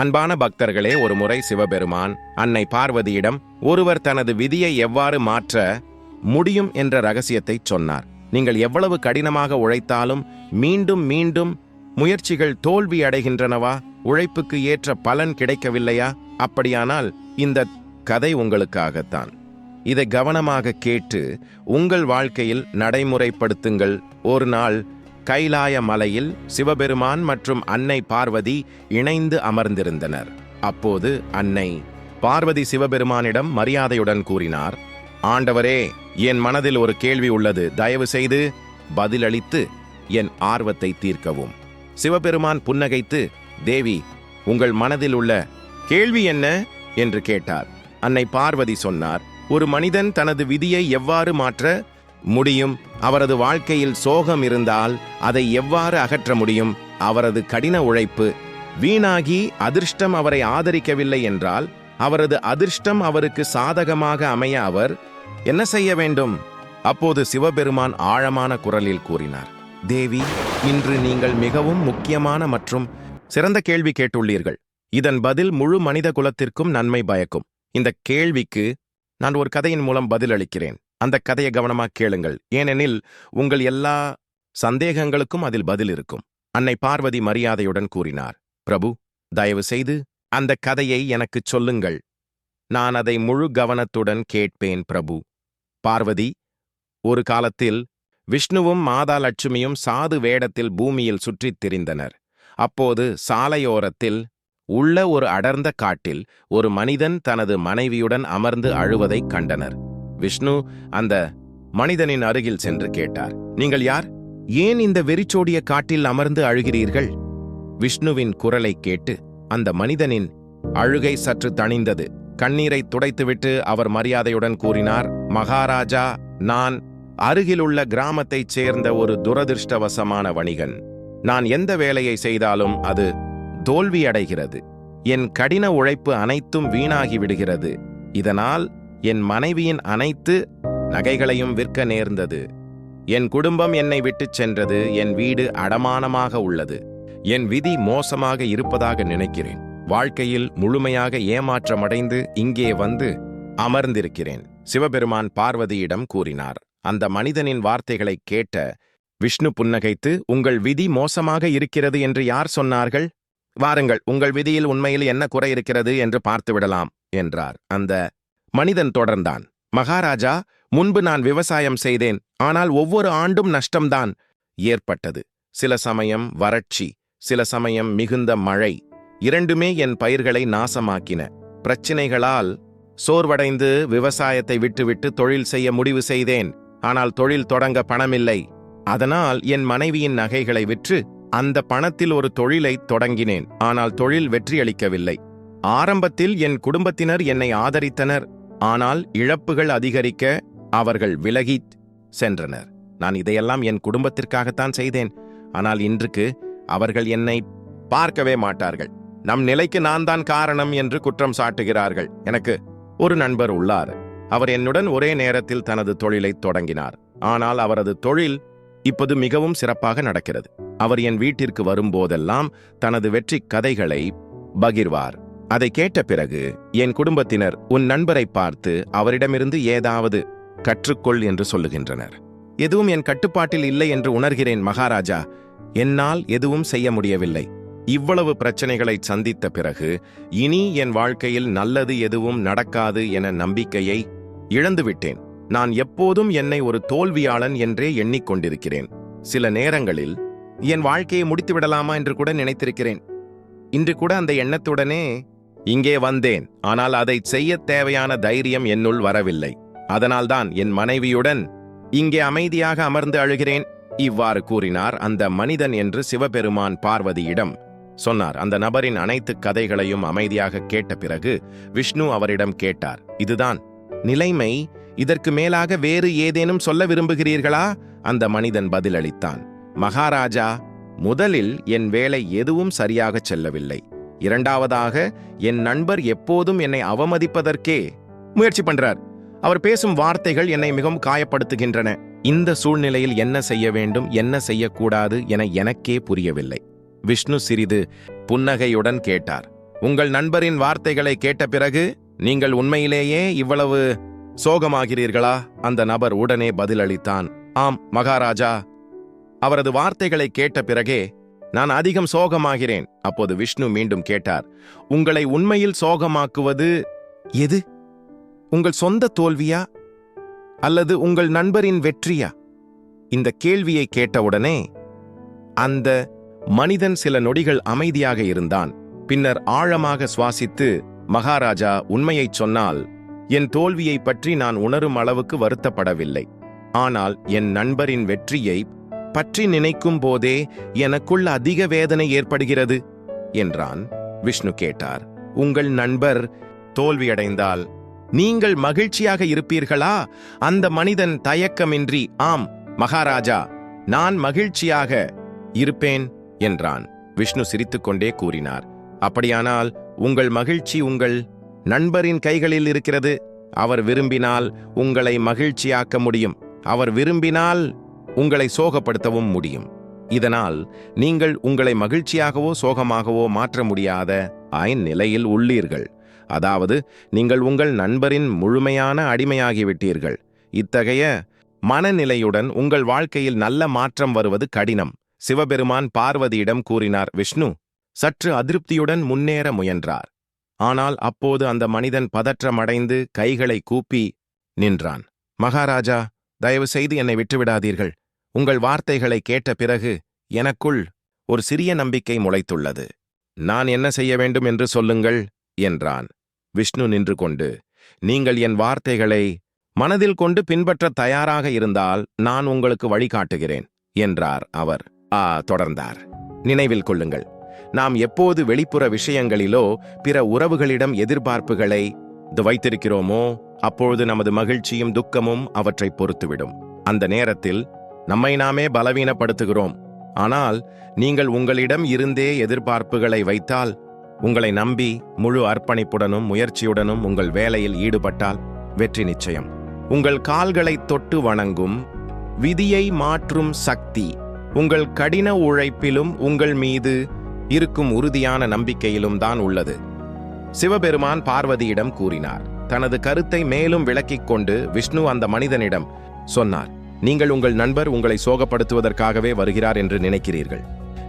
அன்பான பக்தர்களே ஒருமுறை சிவபெருமான் அன்னை பார்வதியிடம் ஒருவர் தனது விதியை எவ்வாறு மாற்ற முடியும் என்ற ரகசியத்தைச் சொன்னார். நீங்கள் எவ்வளவு கடினமாக உழைத்தாலும் மீண்டும் மீண்டும் முயற்சிகள் தோல்வி அடைகின்றனவா? உழைப்புக்கு ஏற்ற பலன் கிடைக்கவில்லையா? அப்படியானால் இந்த கதை உங்களுக்காகத்தான். இதை கவனமாக கேட்டு உங்கள் வாழ்க்கையில் நடைமுறைப்படுத்துங்கள். ஒரு நாள் கைலாய மலையில் சிவபெருமான் மற்றும் அன்னை பார்வதி இணைந்து அமர்ந்திருந்தனர். அப்போது அன்னை பார்வதி சிவபெருமானிடம் மரியாதையுடன் கூறினார் ஆண்டவரே என் மனதில் ஒரு கேள்வி உள்ளது. தயவு செய்து பதிலளித்து என் ஆர்வத்தை தீர்க்கவும். சிவபெருமான் புன்னகைத்து தேவி உங்கள் மனதில் உள்ள கேள்வி என்ன? என்று கேட்டார். அன்னை பார்வதி சொன்னார் ஒரு மனிதன் தனது விதியை எவ்வாறு மாற்ற முடியும். அவரது வாழ்க்கையில் சோகம் இருந்தால் அதை எவ்வாறு அகற்ற முடியும்? அவரது கடின உழைப்பு வீணாகி அதிர்ஷ்டம் அவரை ஆதரிக்கவில்லை என்றால் அவரது அதிர்ஷ்டம் அவருக்கு சாதகமாக அமைய அவர் என்ன செய்ய வேண்டும்? அப்போது சிவபெருமான் ஆழமான குரலில் கூறினார் தேவி இன்று நீங்கள் மிகவும் முக்கியமான மற்றும் சிறந்த கேள்வி கேட்டுள்ளீர்கள். இதன் பதில் முழு மனித குலத்திற்கும் நன்மை பயக்கும். இந்த கேள்விக்கு நான் ஒரு கதையின் மூலம் பதிலளிக்கிறேன். அந்த கதையை கவனமாக கேளுங்கள். ஏனெனில் உங்கள் எல்லா சந்தேகங்களுக்கும் அதில் பதில் இருக்கும். அன்னை பார்வதி மரியாதையுடன் கூறினார் பிரபு தயவு செய்து அந்த கதையை எனக்குச் சொல்லுங்கள். நான் அதை முழு கவனத்துடன் கேட்பேன் பிரபு. பார்வதி ஒரு காலத்தில் விஷ்ணுவும் மாதா லட்சுமியும் சாது வேடத்தில் பூமியில் சுற்றித் திரிந்தனர். அப்போது சாலையோரத்தில் உள்ள ஒரு அடர்ந்த காட்டில் ஒரு மனிதன் தனது மனைவியுடன் அமர்ந்து அழுவதைக் கண்டனர். விஷ்ணு அந்த மனிதனின் அருகில் சென்று கேட்டார். நீங்கள் யார்? ஏன் இந்த வெறிச்சோடிய காட்டில் அமர்ந்து அழுகிறீர்கள்? விஷ்ணுவின் குரலை கேட்டு அந்த மனிதனின் அழுகை சற்று தணிந்தது. கண்ணீரை துடைத்துவிட்டு அவர் மரியாதையுடன் கூறினார் மகாராஜா நான் அருகிலுள்ள கிராமத்தைச் சேர்ந்த ஒரு துரதிர்ஷ்டவசமான வணிகன். நான் எந்த வேலையை செய்தாலும் அது தோல்வியடைகிறது. என் கடின உழைப்பு அனைத்தும் வீணாகி விடுகிறது. இதனால் என் மனைவியின் அனைத்து நகைகளையும் விற்க நேர்ந்தது. என் குடும்பம் என்னை விட்டுச் சென்றது. என் வீடு அடமானமாக உள்ளது. என் விதி மோசமாக இருப்பதாக நினைக்கிறேன். வாழ்க்கையில் முழுமையாக ஏமாற்றமடைந்து இங்கே வந்து அமர்ந்திருக்கிறேன். சிவபெருமான் பார்வதியிடம் கூறினார். அந்த மனிதனின் வார்த்தைகளைக் கேட்ட விஷ்ணு புன்னகைத்து உங்கள் விதி மோசமாக இருக்கிறது என்று யார் சொன்னார்கள்? வாருங்கள் உங்கள் விதியில் உண்மையில் என்ன குறை இருக்கிறது என்று பார்த்துவிடலாம் என்றார். அந்த மனிதன் தொடர்ந்தான். மகாராஜா முன்பு நான் விவசாயம் செய்தேன் ஆனால் ஒவ்வொரு ஆண்டும் நஷ்டம்தான். ஏற்பட்டது. சில சமயம் வறட்சி சில சமயம் மிகுந்த மழை இரண்டுமே என் பயிர்களை நாசமாக்கின. பிரச்சினைகளால் சோர்வடைந்து விவசாயத்தை விட்டுவிட்டு தொழில் செய்ய முடிவு செய்தேன் ஆனால் தொழில் தொடங்க பணமில்லை. அதனால் என் மனைவியின் நகைகளை விற்று அந்த பணத்தில் ஒரு தொழிலை தொடங்கினேன் ஆனால் தொழில் வெற்றியளிக்கவில்லை. ஆரம்பத்தில் என் குடும்பத்தினர் என்னை ஆதரித்தனர் ஆனால் இழப்புகள் அதிகரிக்க அவர்கள் விலகி சென்றனர். நான் இதையெல்லாம் என் குடும்பத்திற்காகத்தான் செய்தேன். ஆனால் இன்றுக்கு அவர்கள் என்னை பார்க்கவே மாட்டார்கள். நம் நிலைக்கு நான் தான் காரணம் என்று குற்றம் சாட்டுகிறார்கள். எனக்கு ஒரு நண்பர் உள்ளார். அவர் என்னுடன் ஒரே நேரத்தில் தனது தொழிலை தொடங்கினார். ஆனால் அவரது தொழில் இப்போது மிகவும் சிறப்பாக நடக்கிறது. அவர் என் வீட்டிற்கு வரும்போதெல்லாம் தனது வெற்றி கதைகளை பகிர்வார். அதை கேட்ட பிறகு என் குடும்பத்தினர் உன் நண்பரை பார்த்து அவரிடமிருந்து ஏதாவது கற்றுக்கொள் என்று சொல்லுகின்றனர். எதுவும் என் கட்டுப்பாட்டில் இல்லை என்று உணர்கிறேன் மகாராஜா. என்னால் எதுவும் செய்ய முடியவில்லை. இவ்வளவு பிரச்சனைகளை சந்தித்த பிறகு இனி என் வாழ்க்கையில் நல்லது எதுவும் நடக்காது என நம்பிக்கையை இழந்துவிட்டேன். நான் எப்போதும் என்னை ஒரு தோல்வியாளன் என்றே எண்ணிக்கொண்டிருக்கிறேன். சில நேரங்களில் என் வாழ்க்கையை முடித்துவிடலாமா என்று கூட நினைத்திருக்கிறேன். இன்று கூட அந்த எண்ணத்துடனே இங்கே வந்தேன் ஆனால் அதை செய்ய தேவையான தைரியம் என்னுள் வரவில்லை. அதனால்தான் என் மனைவியுடன் இங்கே அமைதியாக அமர்ந்து அழுகிறேன். இவ்வாறு கூறினார் அந்த மனிதன் என்று சிவபெருமான் பார்வதியிடம் சொன்னார். அந்த நபரின் அனைத்து கதைகளையும் அமைதியாக கேட்ட பிறகு விஷ்ணு அவரிடம் கேட்டார் இதுதான் நிலைமை. இதற்கு மேலாக வேறு ஏதேனும் சொல்ல விரும்புகிறீர்களா? அந்த மனிதன் பதிலளித்தான் மகாராஜா முதலில் என் வேலை எதுவும் சரியாகச் செல்லவில்லை. இரண்டாவதாக என் நண்பர் எப்போதும் என்னை அவமதிப்பதற்கே முயற்சி பண்றார். அவர் பேசும் வார்த்தைகள் என்னை மிகவும் காயப்படுத்துகின்றன. இந்த சூழ்நிலையில் என்ன செய்ய வேண்டும் என்ன செய்யக்கூடாது என எனக்கே புரியவில்லை. விஷ்ணு சிறிது புன்னகையுடன் கேட்டார். உங்கள் நண்பரின் வார்த்தைகளை கேட்ட பிறகு நீங்கள் உண்மையிலேயே இவ்வளவு சோகமாகிறீர்களா? அந்த நபர் உடனே பதிலளித்தான். ஆம் மகாராஜா. அவரது வார்த்தைகளை கேட்ட பிறகே நான் அதிகம் சோகமாகிறேன். அப்போது விஷ்ணு மீண்டும் கேட்டார் உங்களை உண்மையில் சோகமாக்குவது எது? உங்கள் சொந்த தோல்வியா? அல்லது உங்கள் நண்பரின் வெற்றியா? இந்த கேள்வியை கேட்டவுடனே அந்த மனிதன் சில நொடிகள் அமைதியாக இருந்தான். பின்னர் ஆழமாக சுவாசித்து மகாராஜா உண்மையைச் சொன்னால் என் தோல்வியைப் பற்றி நான் உணரும் அளவுக்கு வருத்தப்படவில்லை. ஆனால் என் நண்பரின் வெற்றியை பற்றி நினைக்கும் போதே எனக்குள் அதிக வேதனை ஏற்படுகிறது என்றான். விஷ்ணு கேட்டார். உங்கள் நண்பர் தோல்வியடைந்தால் நீங்கள் மகிழ்ச்சியாக இருப்பீர்களா? அந்த மனிதன் தயக்கமின்றி ஆம் மகாராஜா நான் மகிழ்ச்சியாக இருப்பேன் என்றான். விஷ்ணு சிரித்துக்கொண்டே கூறினார். அப்படியானால் உங்கள் மகிழ்ச்சி உங்கள் நண்பரின் கைகளில் இருக்கிறது. அவர் விரும்பினால் உங்களை மகிழ்ச்சியாக்க முடியும். அவர் விரும்பினால் உங்களை சோகப்படுத்தவும் முடியும். இதனால் நீங்கள் உங்களை மகிழ்ச்சியாகவோ சோகமாகவோ மாற்ற முடியாத ஆயின் நிலையில் உள்ளீர்கள். அதாவது நீங்கள் உங்கள் நண்பரின் முழுமையான அடிமையாகிவிட்டீர்கள். இத்தகைய மனநிலையுடன் உங்கள் வாழ்க்கையில் நல்ல மாற்றம் வருவது கடினம் சிவபெருமான் பார்வதியிடம் கூறினார் விஷ்ணு சற்று அதிருப்தியுடன் முன்னேற முயன்றார். ஆனால் அப்போது அந்த மனிதன் பதற்றமடைந்து கைகளை கூப்பி நின்றான். மகாராஜா தயவு செய்து என்னை விட்டுவிடாதீர்கள். உங்கள் வார்த்தைகளை கேட்ட பிறகு எனக்குள் ஒரு சிறிய நம்பிக்கை முளைத்துள்ளது. நான் என்ன செய்ய வேண்டும் என்று சொல்லுங்கள் என்றான். விஷ்ணு நின்று கொண்டு நீங்கள் என் வார்த்தைகளை மனதில் கொண்டு பின்பற்ற தயாராக இருந்தால் நான் உங்களுக்கு வழிகாட்டுகிறேன் என்றார் அவர். ஆ தொடர்ந்தார். நினைவில் கொள்ளுங்கள் நாம் எப்போது வெளிப்புற விஷயங்களிலோ பிற உறவுகளிடம் எதிர்பார்ப்புகளை வைத்திருக்கிறோமோ அப்பொழுது நமது மகிழ்ச்சியும் துக்கமும் அவற்றை பொறுத்துவிடும். அந்த நேரத்தில் நம்மை நாமே பலவீனப்படுத்துகிறோம். ஆனால் நீங்கள் உங்களிடம் இருந்தே எதிர்பார்ப்புகளை வைத்தால் உங்களை நம்பி முழு அர்ப்பணிப்புடனும் முயற்சியுடனும் உங்கள் வேலையில் ஈடுபட்டால் வெற்றி நிச்சயம். உங்கள் கால்களை தொட்டு வணங்கும் விதியை மாற்றும் சக்தி உங்கள் கடின உழைப்பிலும் உங்கள் மீது இருக்கும் உறுதியான நம்பிக்கையிலும் தான் உள்ளது. சிவபெருமான் பார்வதியிடம் கூறினார். தனது கருத்தை மேலும் விளக்கிக் கொண்டு விஷ்ணு அந்த மனிதனிடம் சொன்னார் நீங்கள் உங்கள் நண்பர் உங்களை சோகப்படுத்துவதற்காகவே வருகிறார் என்று நினைக்கிறீர்கள்.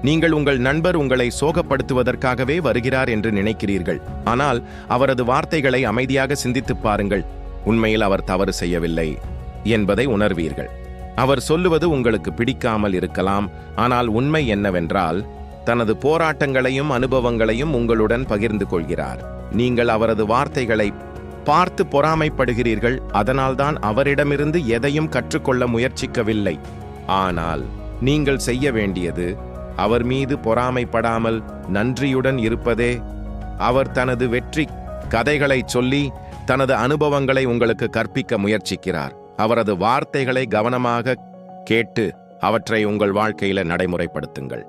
நீங்கள் உங்கள் நண்பர் உங்களை சோகப்படுத்துவதற்காகவே வருகிறார் என்று நினைக்கிறீர்கள். ஆனால் அவரது வார்த்தைகளை அமைதியாக சிந்தித்துப் பாருங்கள். உண்மையில் அவர் தவறு செய்யவில்லை என்பதை உணர்வீர்கள். அவர் சொல்லுவது உங்களுக்கு பிடிக்காமல் இருக்கலாம். ஆனால் உண்மை என்னவென்றால் தனது போராட்டங்களையும் அனுபவங்களையும் உங்களுடன் பகிர்ந்து கொள்கிறார். நீங்கள் அவரது வார்த்தைகளை பார்த்து பொறாமைப்படுகிறீர்கள் அதனால்தான் அவரிடமிருந்து எதையும் கற்றுக்கொள்ள முயற்சிக்கவில்லை. ஆனால் நீங்கள் செய்ய வேண்டியது அவர் மீது பொறாமைப்படாமல் நன்றியுடன் இருப்பதே. அவர் தனது வெற்றி கதைகளை சொல்லி தனது அனுபவங்களை உங்களுக்கு கற்பிக்க முயற்சிக்கிறார். அவரது வார்த்தைகளை கவனமாக கேட்டு அவற்றை உங்கள் வாழ்க்கையில நடைமுறைப்படுத்துங்கள்.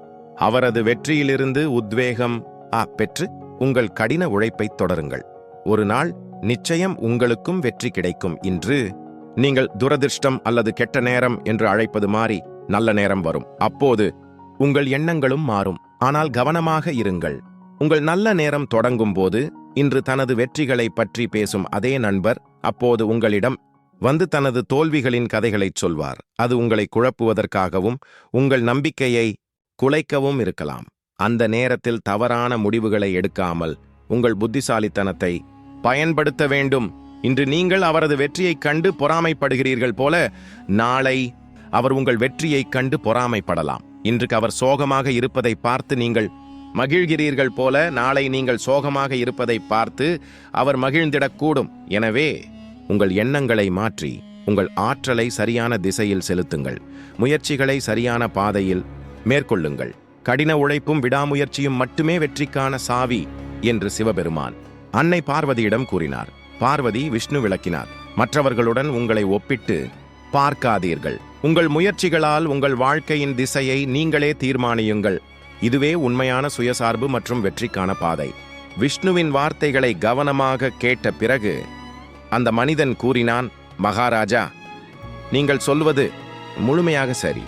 அவரது வெற்றியிலிருந்து உத்வேகம் ஆ பெற்று உங்கள் கடின உழைப்பைத் தொடருங்கள். ஒரு நாள் நிச்சயம் உங்களுக்கும் வெற்றி கிடைக்கும் இன்று நீங்கள் துரதிர்ஷ்டம் அல்லது கெட்ட நேரம் என்று அழைப்பது மாறி நல்ல நேரம் வரும். அப்போது உங்கள் எண்ணங்களும் மாறும். ஆனால் கவனமாக இருங்கள். உங்கள் நல்ல நேரம் தொடங்கும் போது இன்று தனது வெற்றிகளை பற்றி பேசும் அதே நண்பர் அப்போது உங்களிடம் வந்து தனது தோல்விகளின் கதைகளைச் சொல்வார். அது உங்களை குழப்புவதற்காகவும் உங்கள் நம்பிக்கையை குலைக்கவும் இருக்கலாம். அந்த நேரத்தில் தவறான முடிவுகளை எடுக்காமல் உங்கள் புத்திசாலித்தனத்தை பயன்படுத்த வேண்டும். இன்று நீங்கள் அவரது வெற்றியைக் கண்டு பொறாமைப்படுகிறீர்கள் போல நாளை அவர் உங்கள் வெற்றியைக் கண்டு பொறாமைப்படலாம். இன்றுக்கு அவர் சோகமாக இருப்பதை பார்த்து நீங்கள் மகிழ்கிறீர்கள் போல நாளை நீங்கள் சோகமாக இருப்பதை பார்த்து அவர் மகிழ்ந்திடக்கூடும். எனவே உங்கள் எண்ணங்களை மாற்றி உங்கள் ஆற்றலை சரியான திசையில் செலுத்துங்கள். முயற்சிகளை சரியான பாதையில் மேற்கொள்ளுங்கள். கடின உழைப்பும் விடாமுயற்சியும் மட்டுமே வெற்றிக்கான சாவி என்று சிவபெருமான் அன்னை பார்வதியிடம் கூறினார் பார்வதி விஷ்ணு விளக்கினார் மற்றவர்களுடன் உங்களை ஒப்பிட்டு பார்க்காதீர்கள். உங்கள் முயற்சிகளால் உங்கள் வாழ்க்கையின் திசையை நீங்களே தீர்மானியுங்கள். இதுவே உண்மையான சுயசார்பு மற்றும் வெற்றிக்கான பாதை. விஷ்ணுவின் வார்த்தைகளை கவனமாக கேட்ட பிறகு அந்த மனிதன் கூறினான் மகாராஜா நீங்கள் சொல்வது முழுமையாக சரி.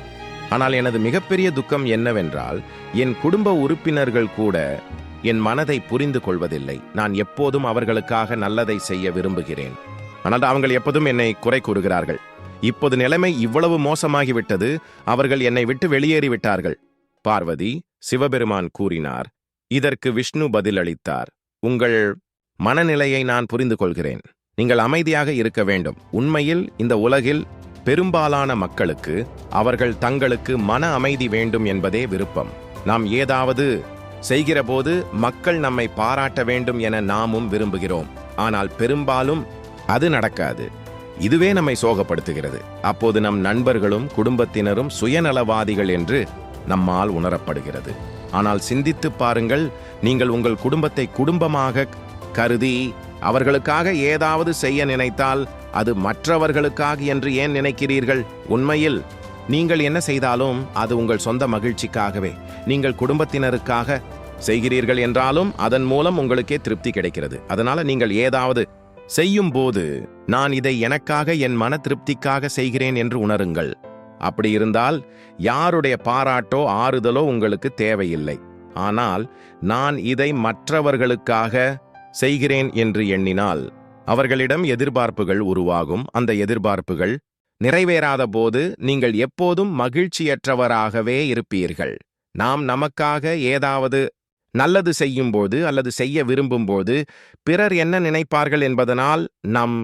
ஆனால் எனது மிகப்பெரிய துக்கம் என்னவென்றால் என் குடும்ப உறுப்பினர்கள் கூட என் மனதை புரிந்து கொள்வதில்லை. நான் எப்போதும் அவர்களுக்காக நல்லதை செய்ய விரும்புகிறேன். ஆனால் அவங்கள் எப்போதும் என்னை குறை கூறுகிறார்கள். இப்போது நிலைமை இவ்வளவு மோசமாகிவிட்டது. அவர்கள் என்னை விட்டு வெளியேறிவிட்டார்கள். பார்வதி சிவபெருமான் கூறினார் இதற்கு விஷ்ணு பதிலளித்தார். உங்கள் மனநிலையை நான் புரிந்து கொள்கிறேன். நீங்கள் அமைதியாக இருக்க வேண்டும். உண்மையில் இந்த உலகில் பெரும்பாலான மக்களுக்கு அவர்கள் தங்களுக்கு மன அமைதி வேண்டும் என்பதே விருப்பம். நாம் ஏதாவது செய்கிறபோது மக்கள் நம்மை பாராட்ட வேண்டும் என நாமும் விரும்புகிறோம். ஆனால் பெரும்பாலும் அது நடக்காது. இதுவே நம்மை சோகப்படுத்துகிறது. அப்போது நம் நண்பர்களும் குடும்பத்தினரும் சுயநலவாதிகள் என்று நம்மால் உணரப்படுகிறது. ஆனால் சிந்தித்துப் பாருங்கள் நீங்கள் உங்கள் குடும்பத்தை குடும்பமாக கருதி அவர்களுக்காக ஏதாவது செய்ய நினைத்தால் அது மற்றவர்களுக்காக என்று ஏன் நினைக்கிறீர்கள்? உண்மையில் நீங்கள் என்ன செய்தாலும் அது உங்கள் சொந்த மகிழ்ச்சிக்காகவே. நீங்கள் குடும்பத்தினருக்காக செய்கிறீர்கள் என்றாலும் அதன் மூலம் உங்களுக்கே திருப்தி கிடைக்கிறது. அதனால நீங்கள் ஏதாவது செய்யும் போது நான் இதை எனக்காக என் மன திருப்திக்காக செய்கிறேன் என்று உணருங்கள். அப்படி இருந்தால் யாருடைய பாராட்டோ ஆறுதலோ உங்களுக்கு தேவையில்லை. ஆனால் நான் இதை மற்றவர்களுக்காக செய்கிறேன் என்று எண்ணினால் அவர்களிடம் எதிர்பார்ப்புகள் உருவாகும். அந்த எதிர்பார்ப்புகள் நிறைவேறாத போது நீங்கள் எப்போதும் மகிழ்ச்சியற்றவராகவே இருப்பீர்கள். நாம் நமக்காக ஏதாவது நல்லது செய்யும்போது அல்லது செய்ய விரும்பும்போது பிறர் என்ன நினைப்பார்கள் என்பதனால் நம்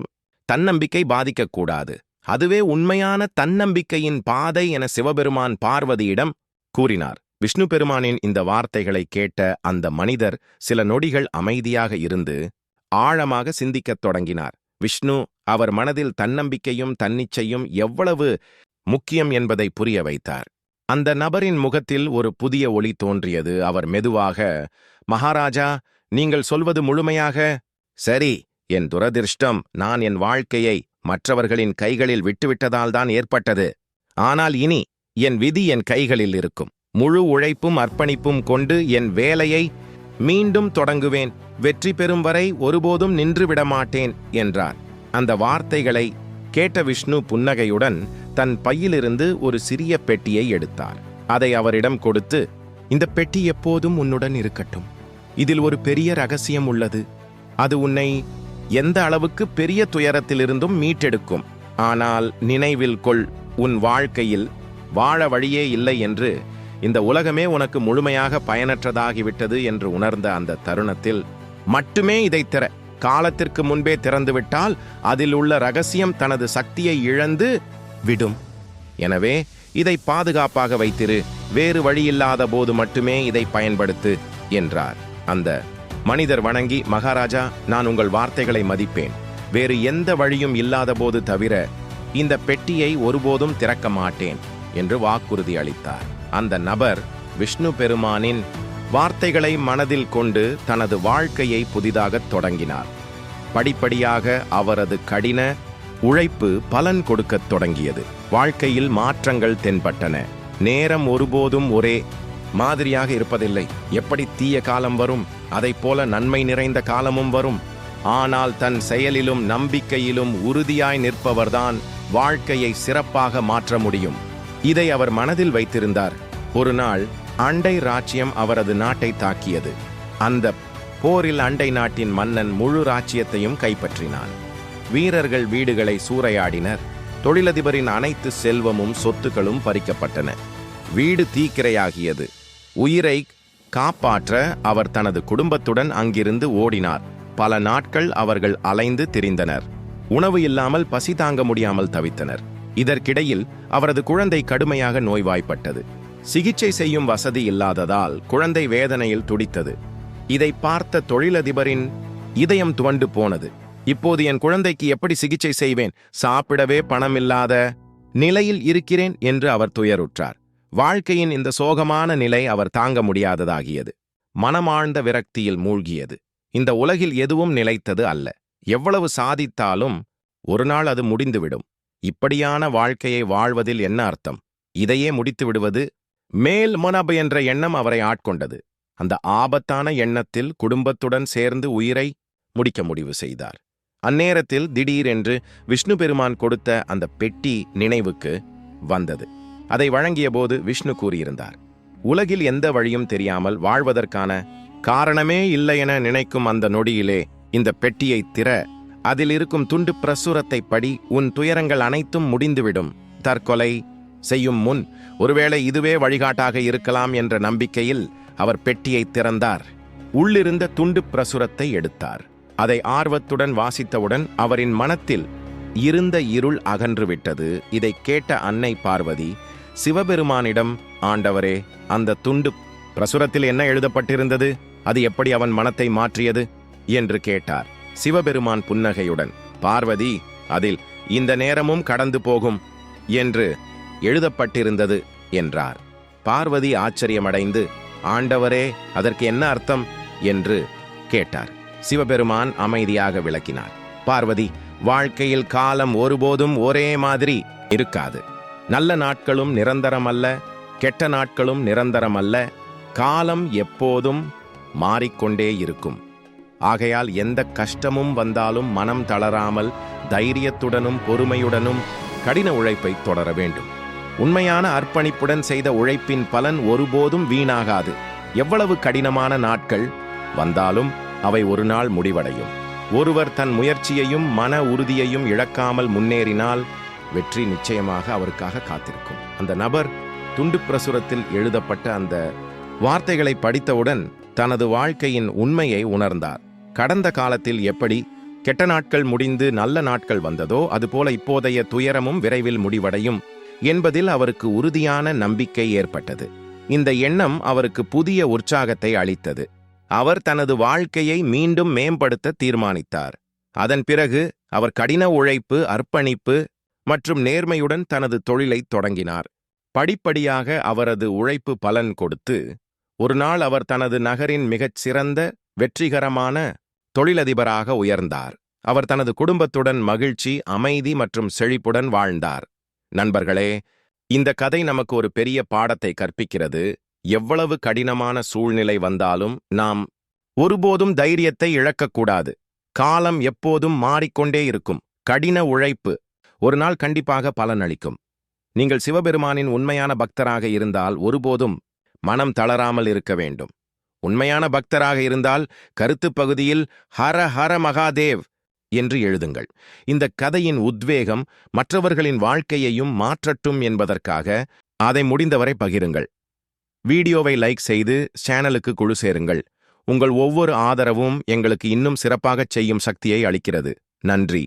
தன்னம்பிக்கை பாதிக்கக்கூடாது. அதுவே உண்மையான தன்னம்பிக்கையின் பாதை என சிவபெருமான் பார்வதியிடம் கூறினார். விஷ்ணு பெருமானின் இந்த வார்த்தைகளை கேட்ட அந்த மனிதர் சில நொடிகள் அமைதியாக இருந்து ஆழமாக சிந்திக்கத் தொடங்கினார். விஷ்ணு அவர் மனதில் தன்னம்பிக்கையும் தன்னிச்சையும் எவ்வளவு முக்கியம் என்பதை புரிய வைத்தார். அந்த நபரின் முகத்தில் ஒரு புதிய ஒளி தோன்றியது. அவர் மெதுவாக மகாராஜா நீங்கள் சொல்வது முழுமையாக சரி. என் துரதிர்ஷ்டம் நான் என் வாழ்க்கையை மற்றவர்களின் கைகளில் விட்டுவிட்டதால்தான் ஏற்பட்டது. ஆனால் இனி என் விதி என் கைகளில் இருக்கும். முழு உழைப்பும் அர்ப்பணிப்பும் கொண்டு என் வேலையை மீண்டும் தொடங்குவேன். வெற்றி பெறும் வரை ஒருபோதும் நின்றுவிட மாட்டேன் என்றார். அந்த வார்த்தைகளை கேட்ட விஷ்ணு புன்னகையுடன் தன் பையிலிருந்து ஒரு சிறிய பெட்டியை எடுத்தார். அதை அவரிடம் கொடுத்து இந்த பெட்டி எப்போதும் உன்னுடன் இருக்கட்டும். இதில் ஒரு பெரிய ரகசியம் உள்ளது. அது உன்னை எந்த அளவுக்கு பெரிய துயரத்திலிருந்தும் மீட்டெடுக்கும். ஆனால் நினைவில் கொள் உன் வாழ்க்கையில் வாழ வழியே இல்லை என்று இந்த உலகமே உனக்கு முழுமையாக பயனற்றதாகிவிட்டது என்று உணர்ந்த அந்த தருணத்தில் மட்டுமே இதை திற காலத்திற்கு முன்பே திறந்துவிட்டால் அதில் உள்ள ரகசியம் தனது சக்தியை இழந்து விடும். எனவே இதை பாதுகாப்பாக வைத்திரு வேறு வழியில்லாத போது மட்டுமே இதை பயன்படுத்து என்றார். அந்த மனிதர் வணங்கி மகாராஜா நான் உங்கள் வார்த்தைகளை மதிப்பேன். வேறு எந்த வழியும் இல்லாத போது தவிர இந்த பெட்டியை ஒருபோதும் திறக்க மாட்டேன் என்று வாக்குறுதி அளித்தார். அந்த நபர் விஷ்ணு பெருமானின் வார்த்தைகளை மனதில் கொண்டு தனது வாழ்க்கையை புதிதாகத் தொடங்கினார். படிப்படியாக அவரது கடின உழைப்பு பலன் கொடுக்கத் தொடங்கியது. வாழ்க்கையில் மாற்றங்கள் தென்பட்டன. நேரம் ஒருபோதும் ஒரே மாதிரியாக இருப்பதில்லை. எப்படி தீய காலம் வரும் அதைப் போல நன்மை நிறைந்த காலமும் வரும். ஆனால் தன் செயலிலும் நம்பிக்கையிலும் உறுதியாய் நிற்பவர்தான் வாழ்க்கையை சிறப்பாக மாற்ற முடியும். இதை அவர் மனதில் வைத்திருந்தார். ஒரு நாள் அண்டை ராச்சியம் அவரது நாட்டை தாக்கியது. அந்த போரில் அண்டை நாட்டின் மன்னன் முழு ராச்சியத்தையும் கைப்பற்றினான். வீரர்கள் வீடுகளை சூறையாடினர். தொழிலதிபரின் அனைத்து செல்வமும் சொத்துக்களும் பறிக்கப்பட்டன. வீடு தீக்கிரையாகியது. உயிரை காப்பாற்ற அவர் தனது குடும்பத்துடன் அங்கிருந்து ஓடினார். பல நாட்கள் அவர்கள் அலைந்து திரிந்தனர். உணவு இல்லாமல் பசி தாங்க முடியாமல் தவித்தனர். இதற்கிடையில் அவரது குழந்தை கடுமையாக நோய்வாய்ப்பட்டது. சிகிச்சை செய்யும் வசதி இல்லாததால் குழந்தை வேதனையில் துடித்தது. இதை பார்த்த தொழிலதிபரின் இதயம் துவண்டு போனது. இப்போது என் குழந்தைக்கு எப்படி சிகிச்சை செய்வேன்? சாப்பிடவே பணமில்லாத நிலையில் இருக்கிறேன் என்று அவர் துயருற்றார். வாழ்க்கையின் இந்த சோகமான நிலை அவர் தாங்க முடியாததாகியது. மனமாழ்ந்த விரக்தியில் மூழ்கியது. இந்த உலகில் எதுவும் நிலைத்தது அல்ல. எவ்வளவு சாதித்தாலும் ஒரு நாள் அது முடிந்துவிடும். இப்படியான வாழ்க்கையை வாழ்வதில் என்ன அர்த்தம்? இதையே முடித்து விடுவது மேல் மொனபு என்ற எண்ணம் அவரை ஆட்கொண்டது. அந்த ஆபத்தான எண்ணத்தில் குடும்பத்துடன் சேர்ந்து உயிரை முடிக்க முடிவு செய்தார். அந்நேரத்தில் திடீரென்று விஷ்ணு பெருமான் கொடுத்த அந்த பெட்டி நினைவுக்கு வந்தது. அதை வழங்கியபோது விஷ்ணு கூறியிருந்தார் உலகில் எந்த வழியும் தெரியாமல் வாழ்வதற்கான காரணமே இல்லை என நினைக்கும் அந்த நொடியிலே இந்த பெட்டியை திற அதில் இருக்கும் துண்டு பிரசுரத்தை படி உன் துயரங்கள் அனைத்தும் முடிந்துவிடும். தற்கொலை செய்யும் முன் ஒருவேளை இதுவே வழிகாட்டாக இருக்கலாம் என்ற நம்பிக்கையில் அவர் பெட்டியை திறந்தார். உள்ளிருந்த துண்டு பிரசுரத்தை எடுத்தார். அதை ஆர்வத்துடன் வாசித்தவுடன் அவரின் மனத்தில் இருந்த இருள் அகன்றுவிட்டது. இதை கேட்ட அன்னை பார்வதி சிவபெருமானிடம் ஆண்டவரே அந்த துண்டு பிரசுரத்தில் என்ன எழுதப்பட்டிருந்தது? அது எப்படி அவன் மனத்தை மாற்றியது? என்று கேட்டார். சிவபெருமான் புன்னகையுடன் பார்வதி அதில் இந்த நேரமும் கடந்து போகும் என்று எழுதப்பட்டிருந்தது என்றார். பார்வதி ஆச்சரியமடைந்து ஆண்டவரே அதற்கு என்ன அர்த்தம்? என்று கேட்டார். சிவபெருமான் அமைதியாக விளக்கினார். பார்வதி வாழ்க்கையில் காலம் ஒருபோதும் ஒரே மாதிரி இருக்காது. நல்ல நாட்களும் நிரந்தரமல்ல கெட்ட நாட்களும் நிரந்தரமல்ல. காலம் எப்போதும் மாறிக்கொண்டே இருக்கும். ஆகையால் எந்த கஷ்டமும் வந்தாலும் மனம் தளராமல் தைரியத்துடனும் பொறுமையுடனும் கடின உழைப்பை தொடர வேண்டும். உண்மையான அர்ப்பணிப்புடன் செய்த உழைப்பின் பலன் ஒருபோதும் வீணாகாது. எவ்வளவு கடினமான நாட்கள் வந்தாலும் அவை ஒரு நாள் முடிவடையும். ஒருவர் தன் முயற்சியையும் மன உறுதியையும் இழக்காமல் முன்னேறினால் வெற்றி நிச்சயமாக அவருக்காக காத்திருக்கும். அந்த நபர் துண்டு பிரசுரத்தில் எழுதப்பட்ட அந்த வார்த்தைகளை படித்தவுடன் தனது வாழ்க்கையின் உண்மையை உணர்ந்தார். கடந்த காலத்தில் எப்படி கெட்ட நாட்கள் முடிந்து நல்ல நாட்கள் வந்ததோ அதுபோல இப்போதைய துயரமும் விரைவில் முடிவடையும். என்பதில் அவருக்கு உறுதியான நம்பிக்கை ஏற்பட்டது. இந்த எண்ணம் அவருக்கு புதிய உற்சாகத்தை அளித்தது. அவர் தனது வாழ்க்கையை மீண்டும் மேம்படுத்த தீர்மானித்தார். அதன் பிறகு அவர் கடின உழைப்பு அர்ப்பணிப்பு மற்றும் நேர்மையுடன் தனது தொழிலை தொடங்கினார். படிப்படியாக அவரது உழைப்பு பலன் கொடுத்து ஒருநாள் அவர் தனது நகரின் மிகச் சிறந்த வெற்றிகரமான தொழிலதிபராக உயர்ந்தார். அவர் தனது குடும்பத்துடன் மகிழ்ச்சி அமைதி மற்றும் செழிப்புடன் வாழ்ந்தார். நண்பர்களே இந்த கதை நமக்கு ஒரு பெரிய பாடத்தை கற்பிக்கிறது. எவ்வளவு கடினமான சூழ்நிலை வந்தாலும் நாம் ஒருபோதும் தைரியத்தை இழக்கக்கூடாது. காலம் எப்போதும் மாறிக்கொண்டே இருக்கும். கடின உழைப்பு ஒரு நாள் கண்டிப்பாக பலனளிக்கும் நீங்கள் சிவபெருமானின் உண்மையான பக்தராக இருந்தால் ஒருபோதும் மனம் தளராமல் இருக்க வேண்டும். உண்மையான பக்தராக இருந்தால் கருத்துப் பகுதியில் ஹர ஹர மகாதேவ் என்று எழுதுங்கள். இந்த கதையின் உத்வேகம் மற்றவர்களின் வாழ்க்கையையும் மாற்றட்டும் என்பதற்காக அதை முடிந்தவரை பகிருங்கள். வீடியோவை லைக் செய்து சேனலுக்கு குழு சேருங்கள். உங்கள் ஒவ்வொரு ஆதரவும் எங்களுக்கு இன்னும் சிறப்பாகச் செய்யும் சக்தியை அளிக்கிறது. நன்றி.